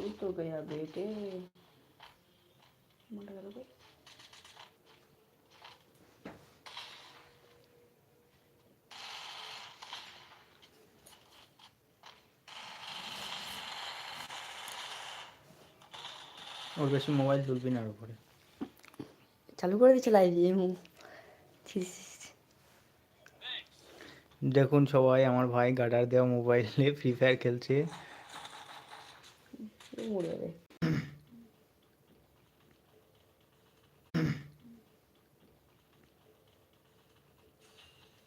तू तो गया बेटे मोटा करो तो। ওর বেশি মোবাইল তুলবি না ওর উপরে চালু করে দিচ্ছে লাইভ দেখুন সবাই আমার ভাই গার্ডার দেওয়া মোবাইলে ফ্রি ফায়ার খেলছে মরে যাবে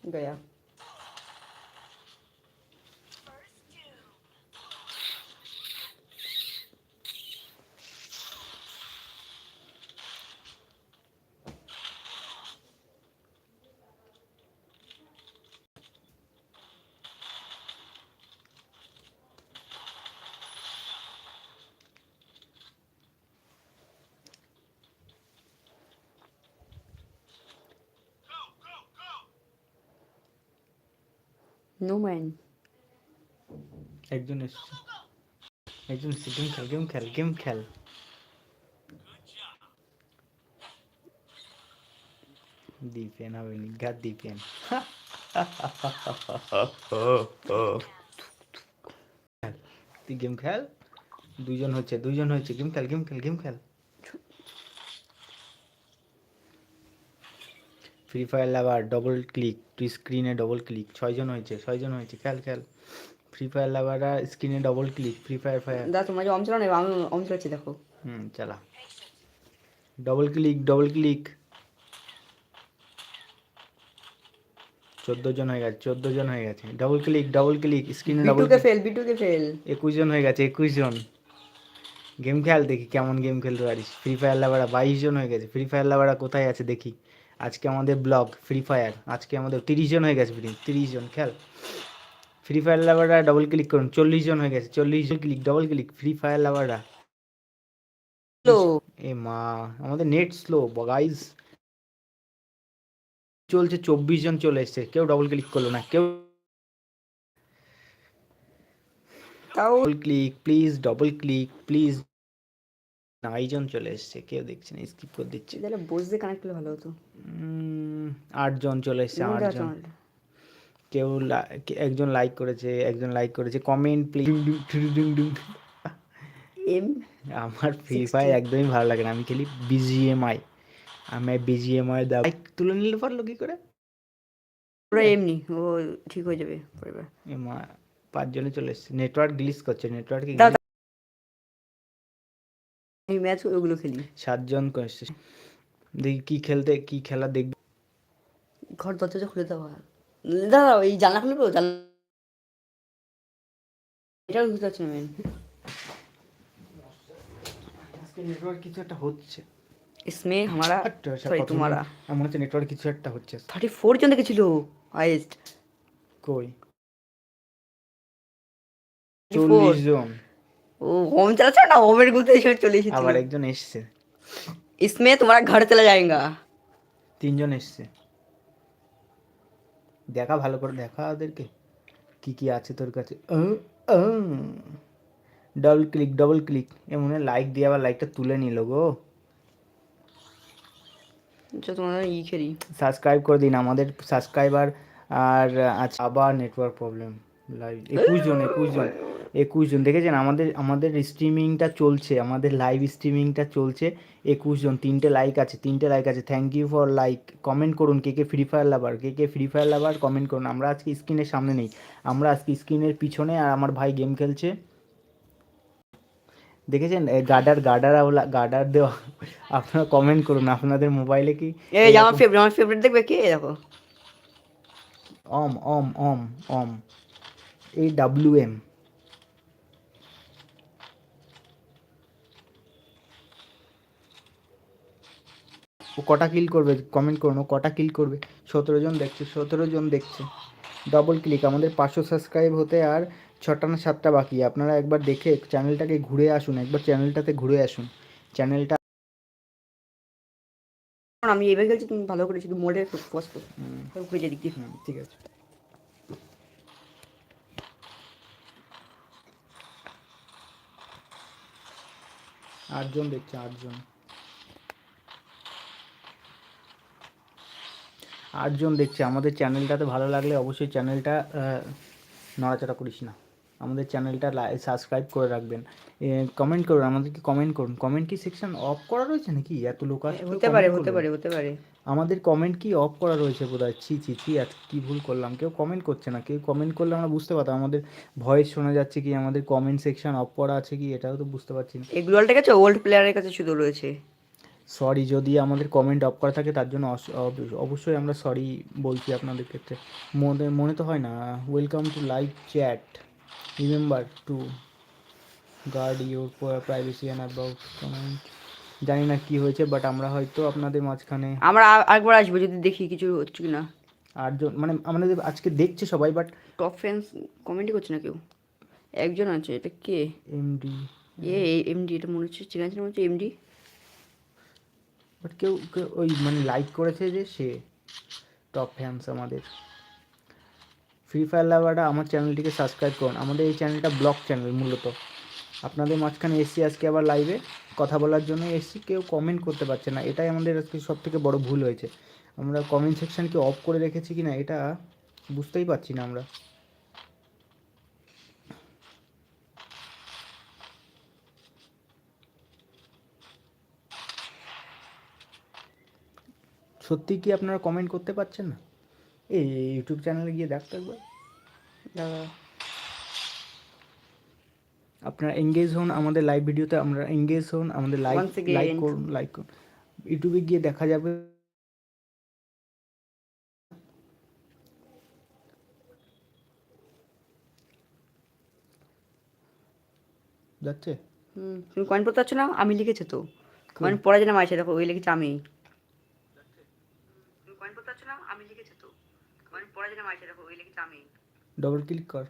गया নো ম্যান একজন এসছে। একজন গেম খেল গেম খেল গেম খেল। দীপেন হবে নি। গা দীপেন তুই গেম খেল। দুজন হচ্ছে দুজন হচ্ছে। গেম খেল গেম খেল গেম খেল। Free fire lover double click তুই স্ক্রিনে ডবল ক্লিক ছয়জন হয়েছে ছয়জন হয়েছে খেল খেল। ফ্রি ফায়ার লাভাররা স্ক্রিনে double click free fire fire দাদা তোমার অম চালানো আমি অম চালাচ্ছি দেখো। হুম চালা। ডবল ক্লিক ডবল ক্লিক চোদ্দ জন হয়ে গেছে। চোদ্দ জন হয়ে গেছে ডবল ক্লিক ডবল ক্লিক স্ক্রিনে ডবল বিটুকে ফেল বিটুকে ফেল একুশ জন হয়ে গেছে একুশ জন গেম খেল দেখি কেমন গেম খেলতে পারিস। ফ্রি ফায়ার লাভারা বাইশ জন হয়ে গেছে। ফ্রি ফায়ার লাভারা কোথায় আছে দেখি। আজকে আমাদের ব্লগ ফ্রি ফায়ার আজকে আমাদের তিরিশ জন হয়ে গেছে ফ্রি তিরিশ জন খেল। ফ্রি ফায়ার লাভাররা ডবল ক্লিক করুন চল্লিশ জন হয়ে গেছে চল্লিশ জন click double click free fire লাভাররা এ মা আমাদের নেট স্লো গাইজ চলছে চব্বিশ জন চলে এসছে কেউ ডবল ক্লিক করল না কেউ double click please double click please নয়জন চলে এসছে কেউ দেখছে না স্কিপ করে দিচ্ছে। তাহলে বসে কানেক্ট করলে ভালো হতো। আটজন চলে এসছে আটজন। কেউ একজন লাইক করেছে একজন লাইক করেছে কমেন্ট প্লিজ এম। আমার ফ্রি ফায়ার একদমই ভালো লাগে না আমি খেলি বিজিএমআই আমি বিজিএমআই দা লাইক তুলে নিলে পারল কি করে? ওরা এমনি ও ঠিক হয়ে যাবে পরিবার এ মা পাঁচজনে চলে এসছে। নেটওয়ার্ক ডিলিট করছে নেটওয়ার্কে আমি ম্যাচ ওগুলো খেলি সাতজন করছে দেখি কি খেলতে কি খেলা দেখবে ঘর দরজা খুলে দাও দাদা এই জানলা খুলবে জানলা এটাও বুঝতে পারছি না মেন আজকে নেটওয়ার্ক কিছু একটা হচ্ছে इसमें हमारा আচ্ছা, আচ্ছা, সরি কত তোমারা মিনিট? আমার হচ্ছে নেটওয়ার্ক কিছু একটা হচ্ছে থার্টি ফোর জন দেখেছিল হাইয়েস্ট কই 34 চল্লিশ জন ও होम चला ना होमेर गुलते এসে চলে এসেছিল আবার একজন এসছে इसमें तुम्हारा घर चला जाएगा তিনজন এসছে দেখা ভালো করে দেখা ওদেরকে কি কি আছে তোর কাছে ডবল ক্লিক ডবল ক্লিক এ মনে লাইক দিয়ে আবার লাইকটা তুলে নিল গো তো তোমাদের ই খেলি সাবস্ক্রাইব করে দিন আমাদের সাবস্ক্রাইবার আর আছে আবার নেটওয়ার্ক প্রবলেম লাইভ একুশ জন একুশ জন একুশ জন। দেখেছেন? আমাদের আমাদের স্ট্রিমিংটা চলছে আমাদের লাইভ স্ট্রিমিংটা চলছে একুশ জন। তিনটে লাইক আছে তিনটে লাইক আছে। Thank you for like comment করুন কে কে ফ্রি ফায়ার লাভার কে কে ফ্রি ফায়ার লাভার কমেন্ট করুন। আমরা আজকে স্ক্রিনের সামনে নেই। আমরা আজকে স্ক্রিনের পিছনে আর আমার ভাই গেম খেলছে। দেখেছেন? গার্ডার গার্ডার গার্ডার দেওয়া। আপনারা কমেন্ট করুন আপনাদের মোবাইলে কি এই আমার ফেভারিট আমার ফেভারিট দেখবে কে? দেখো। অম অম অম অম। এই ডাব্লিউ এম ও কটা কিল করবে? কমেন্ট করুন ও কটা কিল করবে? সতেরো জন দেখছে সতেরো জন দেখছে। ডবল ক্লিক আমাদের পাঁচশো সাবস্ক্রাইব হতে আর ছটা না সাতটা বাকি। আপনারা একবার দেখে চ্যানেলটাকে ঘুরে আসুন একবার চ্যানেলটাতে ঘুরে আসুন। চ্যানেলটা আমি এবার খেলছি তুমি ভালো করে শুধু মোডে পোস্ট করো। খুঁজে দিক দিয়ে ঠিক আছে। আটজন দেখছে আটজন। আটজন দেখছে। আমাদের চ্যানেলটাতে ভালো লাগলে অবশ্যই চ্যানেলটা নড়াচড়া করিস না। আমাদের চ্যানেলটা সাবস্ক্রাইব করে রাখবেন। কমেন্ট করুন আমাদেরকে কমেন্ট করুন। কমেন্ট কি সেকশন অফ করা রয়েছে নাকি? এত লোক কেউ হতে পারে হতে? পারে হতে পারে। আমাদের কমেন্ট কি অফ করা রয়েছে বোধহয়? ছি ছি ছি আজ কি ভুল করলাম? কেউ কমেন্ট করছে না। কেউ কমেন্ট করলে আমরা বুঝতে পারতাম। আমাদের ভয়েস শোনা যাচ্ছে কি? আমাদের কমেন্ট সেকশন অফ করা আছে কি? এটাও তো বুঝতে পারছি না। কাছে ওল্ড প্লেয়ারের কাছে শুধু রয়েছে। সরি যদি আমাদের কমেন্ট অফ করা থাকে তার জন্য অবশ্যই আমরা সরি বলছি আপনাদের ক্ষেত্রে। মনে মনে তো হয় না। Welcome to live chat remember to guard your privacy and about comment জানি না কি হয়েছে বাট আমরা হয়তো আপনাদের মাঝখানে আমরা একবার আসব যদি দেখি কিছু হচ্ছে কি না আটজন মানে আমাদের আজকে দেখছে সবাই বাট টপ ফ্যান্স কমেন্টই করছে না কেউ? একজন আছে এটা কে? এমডি এ এমডি এটা মনে হচ্ছে চেনা মনে হচ্ছে এমডি বাট কেউ ওই মানে লাইক করেছে যে সে টপ ফ্যান্স আমাদের। ফ্রি ফায়ার লাভারটা আমার চ্যানেলটিকে সাবস্ক্রাইব করুন। আমাদের এই চ্যানেলটা ব্লগ চ্যানেল মূলত। আপনাদের মাঝখানে এসছি আজকে আবার লাইভে কথা বলার জন্য এসছি। কেউ কমেন্ট করতে পারছে না। এটাই আমাদের আজকে সব থেকে বড় ভুল হয়েছে। আমরা কমেন্ট সেকশনকে অফ করে রেখেছি কি না এটা বুঝতেই পারছি না আমরা। সত্যি কি আপনারা কমেন্ট করতে পারছেন না? এই ইউটিউব চ্যানেলে গিয়ে দেখতে একবার। আপনারা এঙ্গেজ হন আমাদের লাইভ ভিডিওতে আমরা এঙ্গেজ হন আমাদের লাইক লাইক করুন লাইক করুন। ইউটিউবে গিয়ে দেখা যাবে। যাচ্ছে? হুম তুমি কমেন্ট করতে পারছ না? আমি লিখেছে তো। কমেন্ট পড়া যেন মাইছে দেখো ওই লিখেছে আমি তুমি কমেন্ট করতে পারছ না আমি লিখেছে তো কমেন্ট পড়া যেন মাইছে দেখো ওই লিখেছে আমি ডবল ক্লিক কর।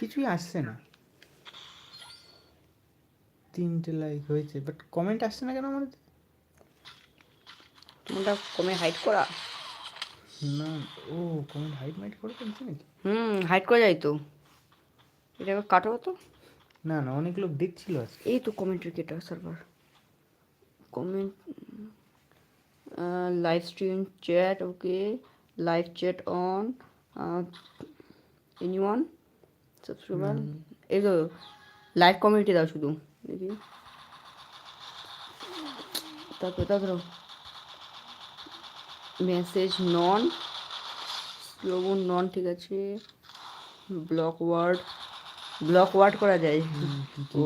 কিছুই আসছে না। তিনটে লাইক হয়েছে বাট কমেন্ট আসছে না কেন আমাদের? তোমারটা কমে হাইড করা? না ও কমেন্ট হাইট মাইট করে ফেলছে নাকি? হুম হাইড করা যায় তো। এটা একবার কাটো তো? না না অনেক লোক দেখছিল আজকে। এই তো কমেন্টের কেটা server comment live stream chat okay live chat on anyone subscriber এই তো লাইভ কমেন্টে দাও শুধু দেখি। তারপরে তারপরে। মেসেজ নন স্লোবন নন ঠিক আছে। ব্লক ওয়ার্ড ব্লক ওয়ার্ড করা যায়। ও।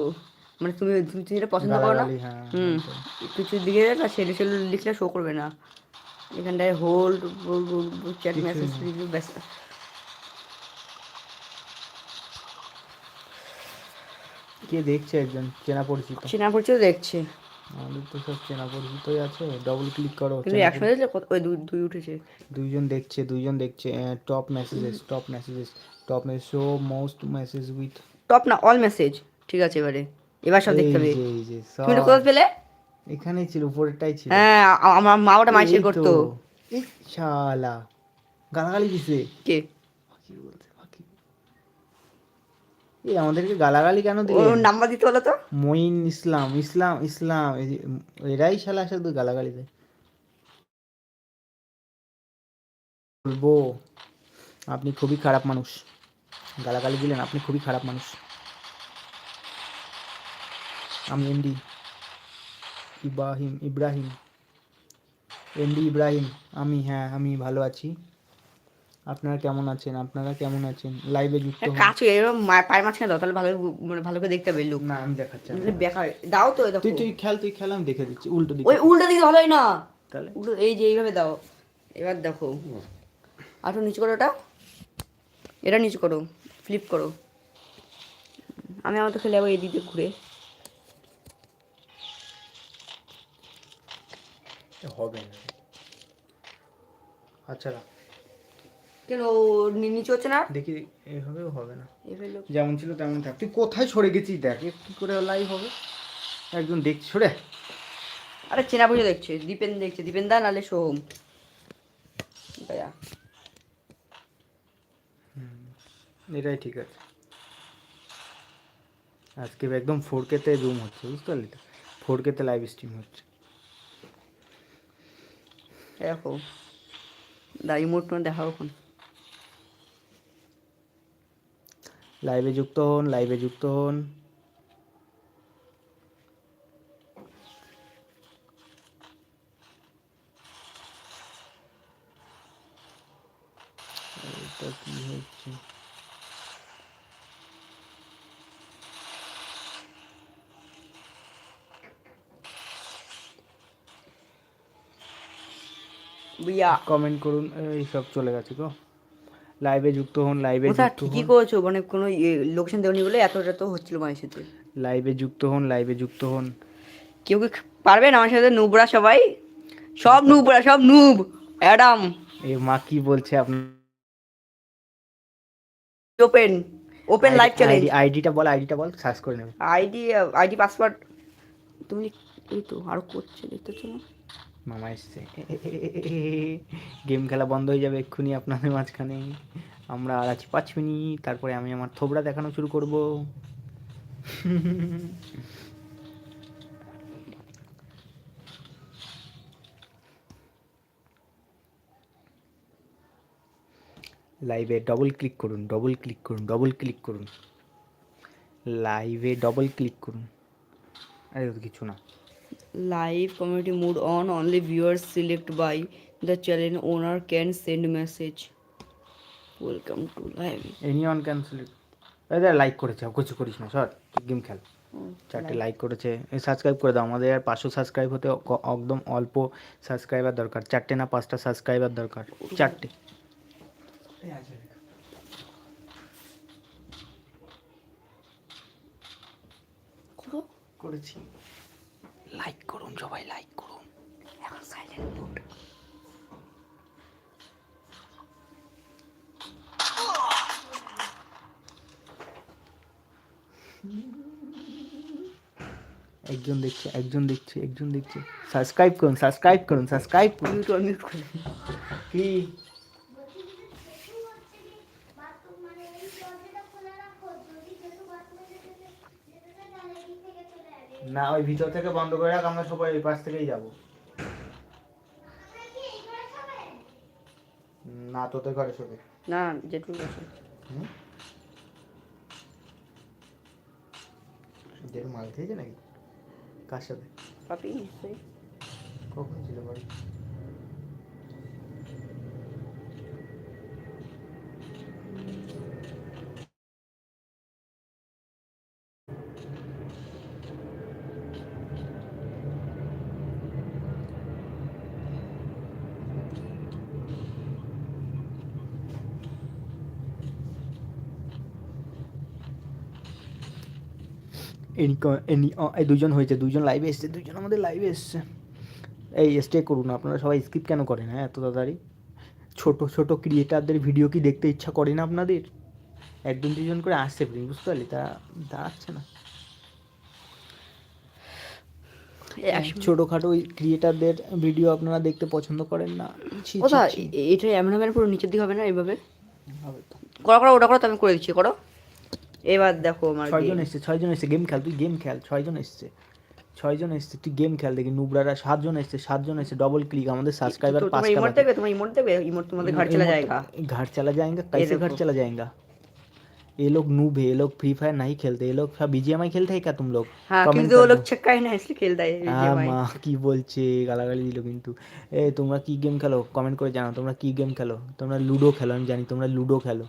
মানে তুমি তুমি তুমি যেটা পছন্দ করো না? গালাগালি, হ্যাঁ, হুম। কিছু দিকে না সেটা সেগুলো লিখলে শো করবে না। এখানটায় হোল্ড চ্যাট মেসেজ ব্যাস কে দেখছে একজন? চেনা পরিচিত? চেনা পরিচিত দেখছে। আমাদের তো সব চেনা পরিচিতই আছে। ডবল ক্লিক করো কিন্তু দেখলে কত- ওই দুই দুই উঠেছে। দুইজন দেখছে দুইজন দেখছে top messages top messages top message show most message with top না অল মেসেজ ঠিক আছে এবারে। এবার সব দেখতে তুমি পেলে? এখানেই ছিল উপরেরটাই ছিল। হ্যাঁ আমার মা ওটা করতো। শালা। গালাগালি দিছে। কে? এই আমাদেরকে গালাগালি কেন ওর নাম্বার দিতে হলো তো? মঈন ইসলাম ইসলাম ইসলাম। এরাই শালা শুধু গালাগালি দেয়। বলব আপনি খুবই খারাপ মানুষ। গালাগালি দিলেন আপনি খুবই খারাপ মানুষ। আমি এমডি ইব্রাহিম ইব্রাহিম এমডি ইব্রাহিম আমি হ্যাঁ আমি ভালো আছি। আপনারা কেমন আছেন? আপনারা কেমন আছেন? লাইভে যুক্ত হন। কাজ এরকম পায়ের মাঝখানে দাও তাহলে ভালো মানে ভালো করে দেখতে পাবে লোক না আমি দেখাচ্ছি না। বেকার। দাও তো দেখো তুই তুই খেল তুই খেল আমি দেখে দিচ্ছি উল্টো দিচ্ছি ওই উল্টো দিকে ভালোই না। তাহলে? উল্টো এই যে এইভাবে দাও। এবার দেখো। আরও নিচু করো ওটা। এটা নিচু করো ফ্লিপ করো। আমি আমার তো খেলে যাব এদিকে ঘুরে। হবে না। আচ্ছা রাখ। কেন ও নি- হচ্ছে না দেখি এভাবেও হবে না। যেমন ছিল তেমন থাক। তুই কোথায় সরে গেছিস দেখ কি করে লাইভ হবে? একজন দেখ সরে। আরে চেনা বুঝে দেখছে দীপেন দেখছে। দীপেন দা নালে সোহম। দয়া এটাই ঠিক আছে। আজকে একদম ফোর কেতে রুম হচ্ছে বুঝতে পারলি তো? ফোর কেতে লাইভ স্ট্রিম হচ্ছে। দেখো দাঁড়িয়ে মোট দেখাও এখন। লাইভে যুক্ত হন লাইভে যুক্ত হন এটা কি হচ্ছে বিয়া কমেন্ট করুন এই সব চলে গেছে গো লাইভে যুক্ত হন লাইভে যুক্ত হন। করেছ? মানে কোনো লোকেশন দেওনি বলে এতটা তো হচ্ছিল মায়ের সাথে। লাইভে যুক্ত হন লাইভে যুক্ত হন। কেউ কি পারবেন আমার সাথে? নুবরা সবাই? সব নুবরা সব নুব অ্যাডাম। এ মা কি বলছে আপনার? ওপেন ওপেন লাইভ চ্যালেঞ্জ আইডিটা বল আইডিটা বল সার্চ করে নেবে। আইডি আইডি পাসওয়ার্ড তুমি এই তো আরও করছে দেখতেছো না? মামা এসছে। গেম খেলা বন্ধ হয়ে যাবে এক্ষুনি আপনাদের মাঝখানে। আমরা আর আছি পাঁচ মিনিট, তারপরে আমি আমার থোবড়া দেখানো শুরু করব। লাইভে ডবল ক্লিক করুন ডবল ক্লিক করুন ডবল ক্লিক করুন। লাইভে ডবল ক্লিক করুন। আরে কিছু না। Live community mode on only viewers select by the channel owner can send message welcome to live anyone cancel এদের লাইক করেছে কিছু করিস না সর গেম খেল। চারটে লাইক করেছে সাবস্ক্রাইব করে দাও। আমাদের আর পাঁচশো সাবস্ক্রাইব হতে একদম অল্প সাবস্ক্রাইবার দরকার। চারটে না পাঁচটা সাবস্ক্রাইবার দরকার চারটে। করেছি। লাইক করুন সবাই লাইক করুন। এখন সাইলেন্ট মোড একজন দেখছে একজন দেখছে একজন দেখছে। সাবস্ক্রাইব করুন সাবস্ক্রাইব করুন সাবস্ক্রাইব করুন। কি? না ওই ভিতর থেকে বন্ধ করে রাখ আমরা সবাই ওই পাশ থেকেই যাব। না তোদের ঘরে শোবে না আছে হুম? দেড় মাল খেয়েছে নাকি? কার সাথে? পাপি নিশ্চয়ই। কখন ছিল বাড়ি? এই দুজন হয়েছে দুজন লাইভে এসছে দুজন আমাদের লাইভে এসছে। এই স্টে করুন আপনারা সবাই স্কিপ কেন করেন হ্যাঁ এত তাড়াতাড়ি? ছোট ছোট ক্রিয়েটারদের ভিডিও কি দেখতে ইচ্ছা করে না আপনাদের? একজন দুজন করে আসছে বুঝতে পারলি? তা দাঁড়াচ্ছে না। ছোটোখাটো ওই ক্রিয়েটারদের ভিডিও আপনারা দেখতে পছন্দ করেন না? এটা এমন হবে পুরো নিচের দিকে হবে না এইভাবে। করো করো ওটা করো তো আমি করে দিচ্ছি করো। এবার দেখো আমার ছয়জন game। এসছে ছয়জন এসছে গেম খেল তুই গেম খেল ছয়জন এসছে ছয়জন এসছে তুই গেম খেল দেখি নুবরারা সাতজন এসছে সাতজন এসছে ডবল ক্লিক আমাদের সাবস্ক্রাইবার तो পাঁচ तुम्हारा इमोट देवे तुम्हारा इमोट देवे इमोट तुम्हारे घर चला जाएगा घर चला जाएगा कैसे घर देखो। चला जाएगा ये लोग नूब है ये लोग फ्री फायर नहीं खेलते ये लोग सब बीजीएमआई खेलते हैं क्या तुम लोग हाँ Comment क्योंकि वो कर लोग दो। छक्का ही ना इसलिए खेलता है হ্যাঁ BGMI মা কি বলছে গালাগালি দিল কিন্তু এ তোমরা কি গেম খেলো কমেন্ট করে জানাও তোমরা কি গেম খেলো তোমরা লুডো খেলো আমি জানি তোমরা লুডো খেলো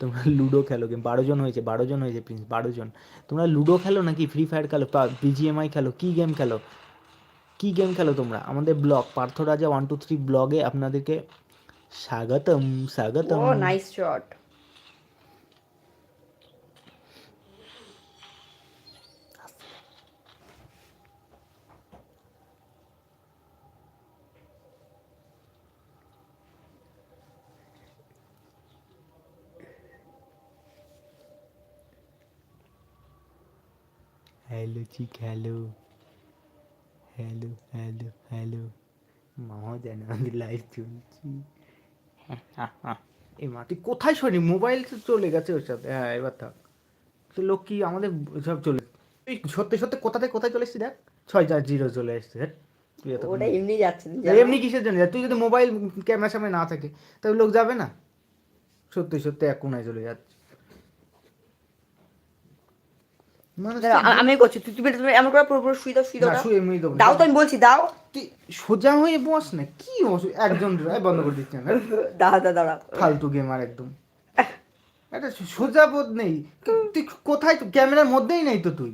তোমরা লুডো খেলো, গেম বারো জন হয়েছে, বারো জন হয়েছে, প্রিন্স, বারো জন। তোমরা লুডো খেলো নাকি ফ্রি ফায়ার খেলো বিজিএমআই খেলো, কী গেম খেলো? কী গেম খেলো তোমরা? আমাদের ব্লগ, পার্থ রাজা ওয়ান টু থ্রি ব্লগে আপনাদেরকে স্বাগতম স্বাগতম। Nice shot shot hello. Hello hello hello. মামাও জানে আমাদের লাইভ চলছি। এই মা তুই কোথায় শোনি? মোবাইল তো চলে গেছে ওর সাথে। হ্যাঁ এবার থাক। সে লোক কি আমাদের সব চলে তুই সত্যি সত্যি কোথা থেকে কোথায় চলে এসেছিস দেখ? ছয় চার জিরো চলে এসছে। ধ্যাৎ, তুই এত ওটা এমনি যাচ্ছে এমনি কিসের জন্য তুই যদি মোবাইল ক্যামেরার সামনে না থাকে তাহলে লোক যাবে না? সত্যি সত্যি এক কোনায় চলে যাচ্ছে মানুষ দাঁড়া, আ- আমি করছি। তুই তুমি তুমি এমন করে পুরো পুরো শুই দাও শুই দাও শুয়ে এমনি দেবো দাও তো আমি বলছি দাও। তুই সোজা হয়ে বস না কি অসু একজন বন্ধ করে দিচ্ছি না দাঁড়া দাঁড়া দাঁড়া। ফালতু গেমার একদম। একটা সোজা বোধ নেই। তুই- কোথায় ক্যামেরার মধ্যেই নেই তো তুই?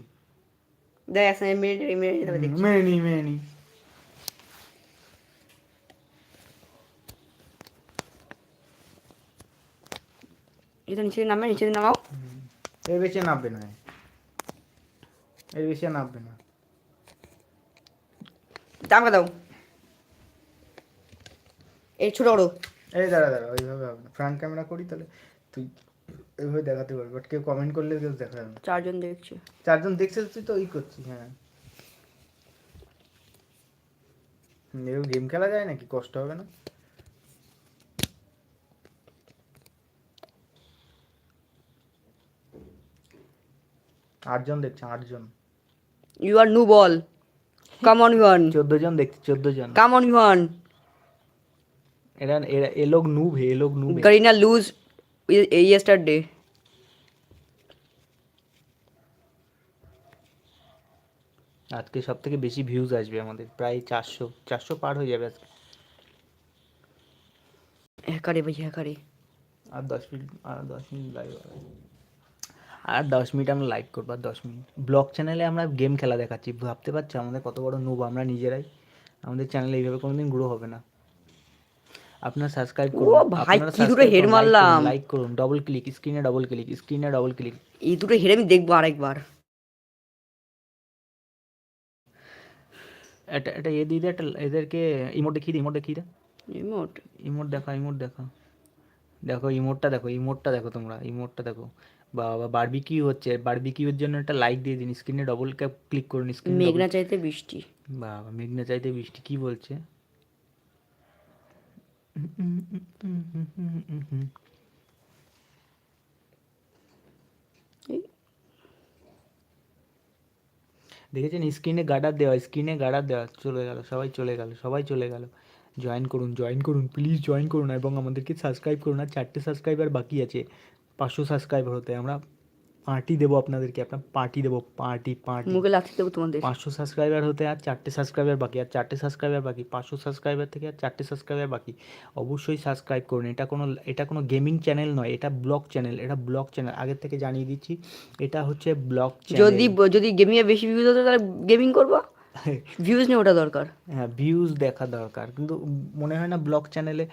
দেখ মেনে নি মেনে নি। এটা নিচে নামে নিচে নামাও। বেশি আর নামবে না। এর বেশি নামবে না। দামটা দাও। এই ছোট বড়। এই দাঁড়া দাঁড়া ওইভাবে হবে না। ফ্রন্ট ক্যামেরা করি তাহলে তুই এইভাবে দেখাতে পারবি বাট কেউ কমেন্ট করলে কেউ দেখা যাবে চারজন দেখছে। চারজন দেখছে তুই তো ওই করছিস হ্যাঁ। এরকম গেম খেলা যায় নাকি? কষ্ট হবে না? আটজন দেখছে আটজন। You are no ball come on you on চোদ্দ জন দেখছে চোদ্দ জন। কাম অন ইউ অন এরা এরা এ লোক নুব হে লোক noob. Garina lose y- yesterday. আজকে সব থেকে বেশি ভিউজ আসবে আমাদের প্রায় চারশো চারশো পার হয়ে যাবে আজকে। হ্যাকারে ভাই হ্যাকারে আর দশ মিনিট আর দশ মিনিট লাইভ আর দশ মিনিট আমরা লাইভ করব আর দশ মিনিট। ব্লগ চ্যানেলে আমরা গেম খেলা দেখাচ্ছি। ভাবতে পারছ? আমাদের কত বড় নুব আমরা নিজেরাই। আমাদের চ্যানেলে এইভাবে কোনোদিন গ্রো হবে না। আপনারা সাবস্ক্রাইব করুন। ভাই, কি দুটো head মারলাম। লাইক করুন ডবল ক্লিক স্ক্রিনে ডবল ক্লিক স্ক্রিনে ডবল ক্লিক এই দুটো হেরে আমি দেখব আরেকবার। এটা এটা এ দিয়ে দে একটা এদেরকে ইমোট দেখিয়ে দে ইমোট দেখিয়ে দে। রিমোট ইমোট দেখা ইমোট দেখা। দেখো ইমোটটা দেখো ইমোটটা দেখো তোমরা ইমোটটা দেখো। বাবা বারবিকিউ হচ্ছে বারবিকিউর জন্য একটা লাইক দিয়ে দিন স্ক্রিনে ডবল ক্যাপ ক্লিক করুন স্ক্রিন মেঘনা চাইতে বৃষ্টি। বাবা মেঘনা চাইতে বৃষ্টি কি বলছে? দেখেছেন স্ক্রিনে গার্ডার দেওয়া স্ক্রিনে গার্ডার দেওয়া চলে গেল সবাই চলে গেল সবাই চলে গেল। জয়েন করুন জয়েন করুন প্লিজ জয়েন করুন এবং আমাদেরকে সাবস্ক্রাইব করুন আর চারটে সাবস্ক্রাইবার বাকি আছে। পাঁচশো সাবস্ক্রাইবার হতে আমরা পার্টি দেবো আপনাদেরকে আপনার পার্টি দেবো পার্টি পার্টি মুখে লাগতে দেবো তোমাদের। পাঁচশো সাবস্ক্রাইবার হতে আর চারটে সাবস্ক্রাইবার বাকি আর চারটে সাবস্ক্রাইবার বাকি পাঁচশো সাবস্ক্রাইবার থেকে আর চারটে সাবস্ক্রাইবার বাকি। অবশ্যই সাবস্ক্রাইব করুন এটা কোনো এটা কোনো গেমিং চ্যানেল নয় এটা ব্লগ চ্যানেল এটা ব্লগ চ্যানেল আগের থেকে জানিয়ে দিচ্ছি এটা হচ্ছে ব্লগ যদি যদি গেমিং এ বেশি ভিউজ হতো তাহলে গেমিং করব? ভিউজ নিয়ে ওটা দরকার। হ্যাঁ ভিউজ দেখা দরকার। কিন্তু মনে হয় না ব্লগ চ্যানেলে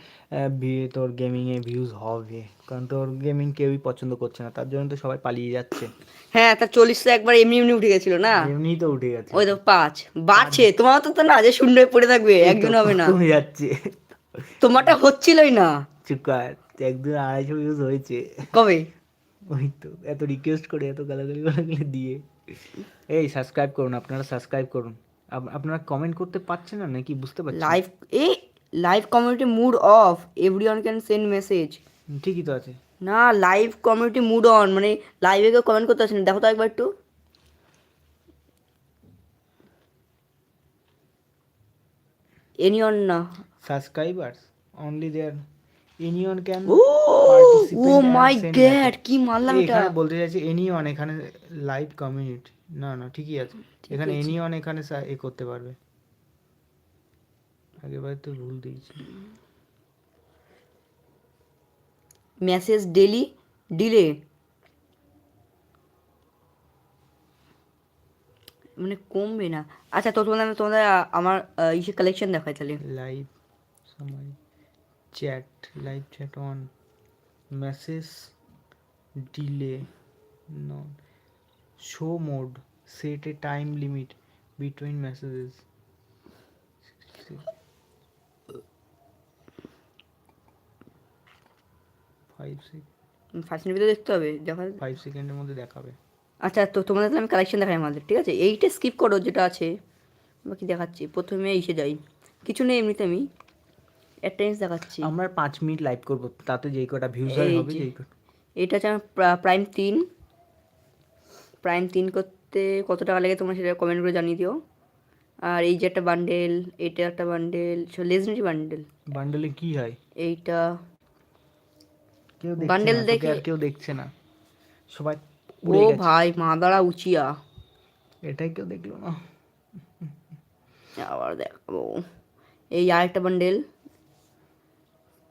তোর গেমিংয়ে ভিউজ হবে। কারণ তোর গেমিং কেউই পছন্দ করছে না। তার জন্য তো সবাই পালিয়ে যাচ্ছে। হ্যাঁ তা চল্লিশ একবার এমনি এমনি উঠে গেছিল না? এমনিই তো উঠে গেছে। ওই তো পাঁচ। বাড়ছে। তোমার তো তো না যে শূন্য পড়ে থাকবে একজন হবে না। কমে যাচ্ছে। তোমারটা হচ্ছিলই না। চুকার একদিন আড়াইশো ভিউজ হয়েছে। কবে? ওই তো এত রিকোয়েস্ট করে এত গালাগালি গালাগালি দিয়ে। এই সাবস্ক্রাইব করুন আপনারা সাবস্ক্রাইব করুন। আপনারা কমেন্ট করতে পারছেন না নাকি বুঝতে পারছেন? Live A live community mode off everyone can send message ঠিকই তো আছে। না লাইভ কমিউনিটি মুড অন মানে লাইভে কেউ কমেন্ট করতে আসেন। দেখো তো একবার একটু। এনিওন না। Subscribers only there anyone can oh my god কি মারলাম এটা? বলতে চাইছি এনিওন এখানে লাইভ কমিউনিটি না না ঠিকই আছে। এখানে এনিওন এখানে এ করতে পারবে। আগেবার তো ভুল দিয়েছি। মেসেজ ডেলি ডিলে মানে কমবে না। আচ্ছা তো তোমাদের তোমাদের আমার ইসে কালেকশন দেখাই তাহলে। লাইভ সময় chat live chat on message delay non show mode set a time limit between messages five second দেখতে হবে দেখা ফাইভ সেকেন্ডের মধ্যে দেখাবে। আচ্ছা তো তোমাদের আমি কালেকশন দেখাই আমাদের ঠিক আছে? এইটা স্কিপ করো যেটা আছে। বাকি দেখাচ্ছি? প্রথমে ইসে যাই। কিছু নেই এমনিতে আমি। জিনিস দেখাচ্ছি। আমরা পাঁচ মিনিট লাইভ করব তাতে যেই কটা ভিউজ হবে যেই কটা এটা হচ্ছে আমার প্রাইম তিন। প্রাইম তিন কর- করতে কত টাকা লাগে তোমরা সেটা কমেন্ট করে জানিয়ে দিও। আর এই যে একটা বান্ডেল এটা একটা বান্ডেল লেজেন্ডারি বান্ডেল বান্ডেলে কি হয়? এইটা কেউ দেখছে Bundle দেখে- আর কেউ দেখছে না। সবাই ও ভাই মাদারা উচিয়া। এটাই কেউ দেখল না। আবার দেখাবো। এই আরেকটা বান্ডেল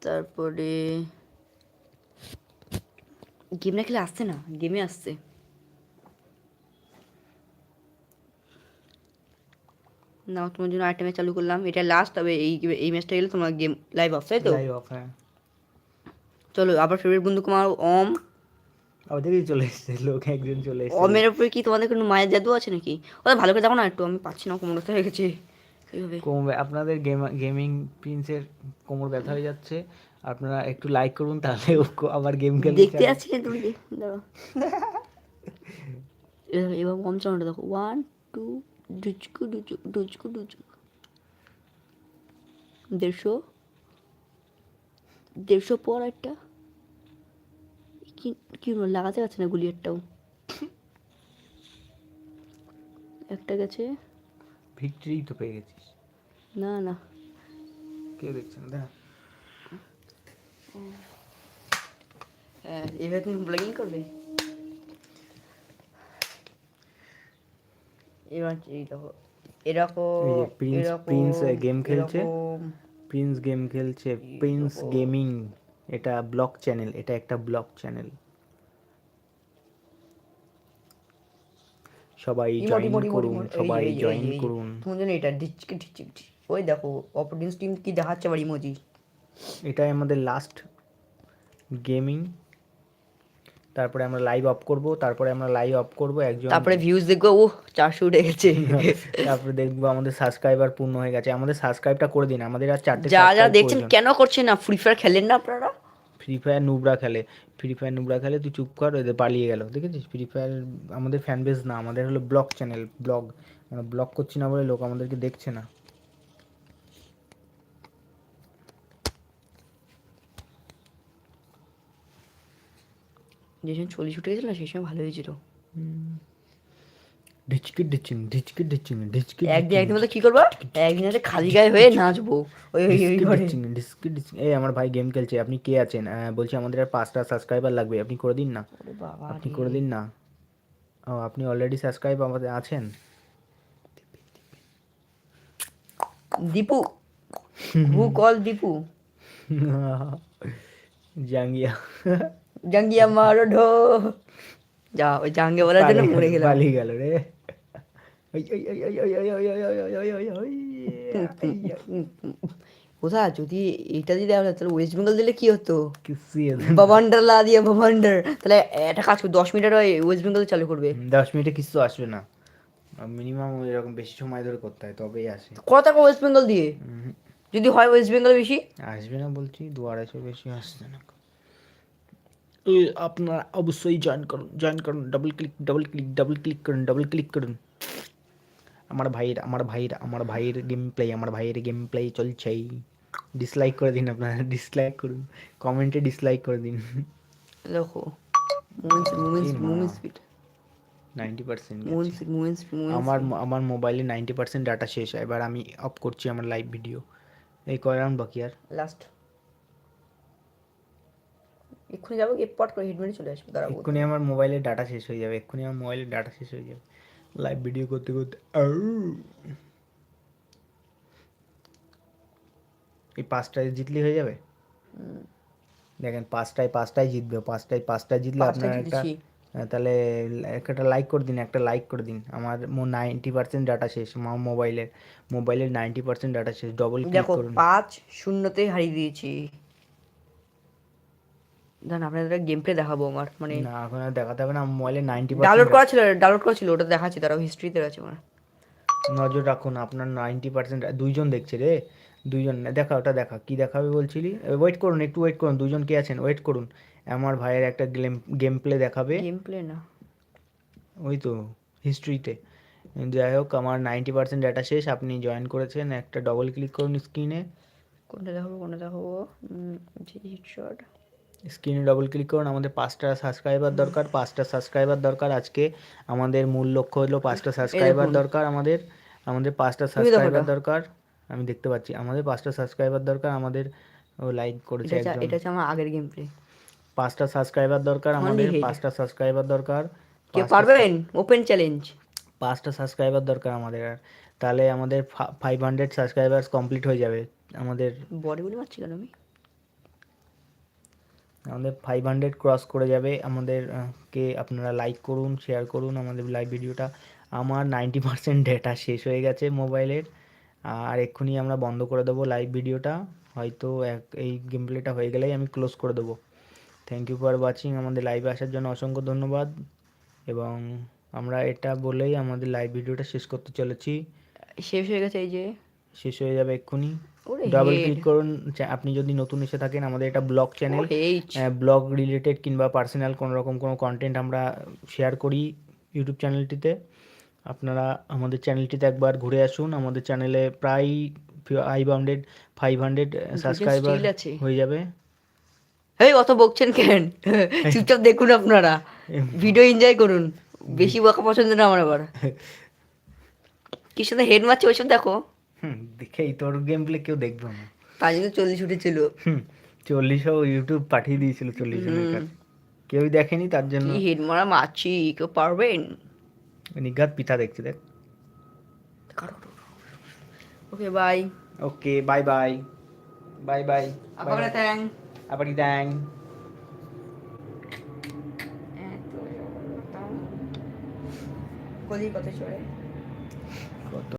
তারপরে গেম না খেলে আসছে না গেমে আসছে। না তোমার জন্য আরেকটা ম্যাচ চালু করলাম এটা লাস্ট তবে এই এই ম্যাচটা গেলে তোমার গেম লাইভ অফ তাই তো লাইভ অফ হ্যাঁ চলো আবার ফেভারিট বন্ধু কুমার ওম ওদেরই চলে এসেছে লোক একজন চলে এসছে অমের উপরে কি তোমাদের কোনো মায়ের জাদু আছে নাকি ওটা ভালো করে দেখো না একটু আমি পাচ্ছি না কোমর ব্যথা হয়ে গেছে কমবে আপনাদের গেম গেমিং প্রিন্সের কোমর ব্যথা হয়ে যাচ্ছে আপনারা একটু লাইক করুন তাহলে আবার গেম খেলতে দেখতে ওই যে, দাঁড়াও এবার কম চালানোটা দেখো ওয়ান টু ডুচকু ডুচু ডুচকু ডুচু দেড়শো দেড়শো পর একটা কি লাগাতে পারছে না গুলি একটাও একটা গেছে ভিক্টরি তো পেয়ে গেছিস। না না। কেউ দেখছে না দেখা হ্যাঁ এবার তুমি ব্লগিং করবে? এবার এই দেখো এরকম প্রিন্স- প্রিন্স, আহ, খেলছে। প্রিন্স গেম খেলছে প্রিন্স গেমিং এটা ব্লগ চ্যানেল এটা একটা ব্লগ চ্যানেল সবাই জয়েন করুন সবাই জয়েন। করুন তোমার জন্য এটা ডিচকি ডিচকি। ওই দেখো অপোনেন্টস টিম কি দেখাচ্ছে আবার ইমোজি এটাই আমাদের লাস্ট গেমিং তারপরে আমরা লাইভ অফ করব তারপরে আমরা লাইভ অফ করব একজন তারপরে ভিউজ দেখব ও চারশো উঠে গেছে। তারপরে দেখব আমাদের সাবস্ক্রাইবার পূর্ণ হয়ে গেছে। আমাদের সাবস্ক্রাইবটা করে দিন আমাদের আর চারটে যা যা দেখছেন কেন করছেন না? ফ্রি ফায়ার খেলেন না আপনারা? ফ্রি ফায়ার নুবরা খেলে। ফ্রি ফায়ার নুবরা খেলে তুই চুপ কর এদের পালিয়ে গেল দেখেছিস? ফ্রি ফায়ার আমাদের ফ্যান বেস না আমাদের হলো ব্লগ চ্যানেল ব্লগ আমরা ব্লগ করছি না বলে লোক আমাদেরকে দেখছে না। যে সময় চল্লিশ উঠে গেছিল না সেই সময় ভালো হয়েছিল। ঢিচকি ডিচিং ঢিচকি ডিচিং ঢিচকি একদিন একদিন বলতে কি করব? একদিন খালি গায়ে হয়ে নাচবো। ওই ওই ওই ঘরে। এই আমার ভাই গেম খেলছে আপনি কে আছেন? বলছি আমাদের আর পাঁচটা সাবস্ক্রাইবার লাগবে আপনি করে দিন না। আপনি করে দিন না। ও আপনি অলরেডি সাবস্ক্রাইব আমাদের আছেন? Dipu who call Dipu? জাঙ্গিয়া। জাঙ্গিয়া মারো ঢো যা ওই জাঙ্গে বলার জন্য পড়ে গেল পালিয়ে গেল রে কোথা যদি এটা তাহলে ওয়েস্ট বেঙ্গল দিলে কি হতো বাবান্ডার লা দিয়ে বাবান্ডার তাহলে একটা কাজ করবে দশ মিনিটের ওয়েস্ট বেঙ্গল চালু করবে দশ মিনিটে কিছু আসবে না মিনিমাম এরকম বেশি সময় ধরে করতে হয় তবেই আসে কত টাকা ওয়েস্ট বেঙ্গল দিয়ে যদি হয় ওয়েস্ট বেঙ্গল বেশি আসবে না বলছি দু আড়াইশো বেশি আসছে না এই, আপনারা অবশ্যই জয়েন করুন জয়েন করুন double click double click double click করুন ডাবল ক্লিক করুন। আমার ভাইয়ের আমার ভাইয়ের আমার ভাইয়ের গেম প্লে আমার ভাইয়ের গেম প্লে চলছেই ডিসলাইক করে দিন আপনারা ডিসলাইক করুন। কমেন্টে ডিসলাইক করে দিন। দেখো আমার আমার মোবাইলে নাইনটি পার্সেন্ট ডাটা শেষ এবার আমি অফ করছি আমার লাইভ ভিডিও এই কয় রাউন্ড বাকি আর? লাস্ট এক্ষুনি যাব পট করে হিটমেন্টে চলে আসবে দাঁড়াবো এক্ষুনি আমার মোবাইলের ডাটা শেষ হয়ে যাবে এক্ষুনি আমার মোবাইলের ডাটা শেষ হয়ে যাবে। লাইভ ভিডিও করতে করতে এই পাঁচটায় জিতলে হয়ে যাবে? দেখেন পাঁচটায় পাঁচটায় জিতবে পাঁচটায় পাঁচটায় জিতলে আপনার একটা তাহলে একটা লাইক করে দিন একটা লাইক করে দিন। আমার নাইনটি পার্সেন্ট ডাটা শেষ আমার মোবাইলের মোবাইলের নাইনটি পার্সেন্ট ডাটা শেষ ডবল ক্লিক করুন। পাঁচ শূন্যতে হারিয়ে দিয়েছি। জান আপনাদের গেম প্লে দেখাবো আমার মানে না এখন আর দেখাতে হবে না মোবাইলে নাইনটি ডাউনলোড করা ছিল ডাউনলোড করা ছিল ওটা দেখাচ্ছি তারাও হিস্ট্রিতে আছে আমার নজর রাখুন আপনার নাইনটি পার্সেন্ট দুইজন দেখছে রে দুইজন না, দেখা ওটা দেখা কি দেখাবে বলছিলি? ওয়েট করুন একটু ওয়েট করুন দুজন কে আছেন ওয়েট করুন আমার ভাইয়ের একটা গেম গেম প্লে দেখাবে। গেম প্লে না। ওই তো হিস্ট্রিতে যাই হোক আমার নাইনটি পার্সেন্ট ডাটা শেষ আপনি জয়েন করেছেন একটা ডবল ক্লিক করুন স্ক্রিনে কোনটা দেখাবো কোনটা দেখাবো? হিট শট স্ক্রিনে ডবল ক্লিক করুন আমাদের পাঁচটা সাবস্ক্রাইবার দরকার পাঁচটা সাবস্ক্রাইবার দরকার। আজকে আমাদের মূল লক্ষ্য হলো পাঁচটা সাবস্ক্রাইবার দরকার আমাদের আমাদের পাঁচটা সাবস্ক্রাইবার দরকার। আমি দেখতে পাচ্ছি আমাদের পাঁচটা সাবস্ক্রাইবার দরকার আমাদের লাইক করেছে এটা একজন। এটা হচ্ছে আমার আগের গেম প্লে পাঁচটা সাবস্ক্রাইবার দরকার আমাদের পাঁচটা সাবস্ক্রাইবার দরকার পাঁচটা পারবেন ওপেন চ্যালেঞ্জ পাঁচটা সাবস্ক্রাইবার দরকার আমাদের আর। তাহলে আমাদের ফাইভ হান্ড্রেড সাবস্ক্রাইবার কমপ্লিট হয়ে যাবে আমাদের। বডি বলি মারছি কেন আমি? আমাদের ফাইভ হান্ড্রেড ক্রস করে যাবে। আমাদেরকে আপনারা লাইক করুন শেয়ার করুন আমাদের লাইভ ভিডিওটা আমার নাইনটি পার্সেন্ট ডেটা শেষ হয়ে গেছে মোবাইলের আর এক্ষুনি আমরা বন্ধ করে দেবো লাইভ ভিডিওটা হয়তো এক এই গেম প্লেটা হয়ে গেলেই আমি ক্লোজ করে দেবো। থ্যাংক ইউ ফর ওয়াচিং আমাদের লাইভে আসার জন্য অসংখ্য ধন্যবাদ। এবং আমরা এটা বলেই আমাদের লাইভ ভিডিওটা শেষ করতে চলেছি। শেষ হয়ে গেছে এই যে। শেষ হয়ে যাবে এক্ষুনি। ডাবল ক্লিক করুন আপনি যদি নতুন এসে থাকেন আমাদের এটা ব্লগ চ্যানেল ব্লগ রিলেটেড কিংবা পার্সোনাল কোনো রকম কোনো কন্টেন্ট আমরা শেয়ার করি ইউটিউব চ্যানেলটিতে আপনারা আমাদের চ্যানেলটিতে একবার ঘুরে আসুন আমাদের চ্যানেলে প্রায় five hundred five hundred subscriber. হয়ে যাবে। এই অত বকছেন কেন? চুপচাপ দেখুন আপনারা। ভিডিও এনজয় করুন। বেশি বকা পছন্দ না আমার আবার। কি সুন্দর হেড মারছে ওইসব দেখো। হুম দেখেই তোর গেম প্লে কেউ দেখবে না। তার জন্য চল্লিশ উঠেছিল। হুম চল্লিশও ইউটিউব পাঠিয়ে দিয়েছিল চল্লিশ জনের কাছে। কেউই দেখেনি তার জন্য। হেড মারা মারছি কেউ পারবেন? নিঘাত পিঠা দেখছি দেখ। Okay bye okay bye bye bye bye আবার থ্যাং আবার দ্যাং কলি কত চড়ে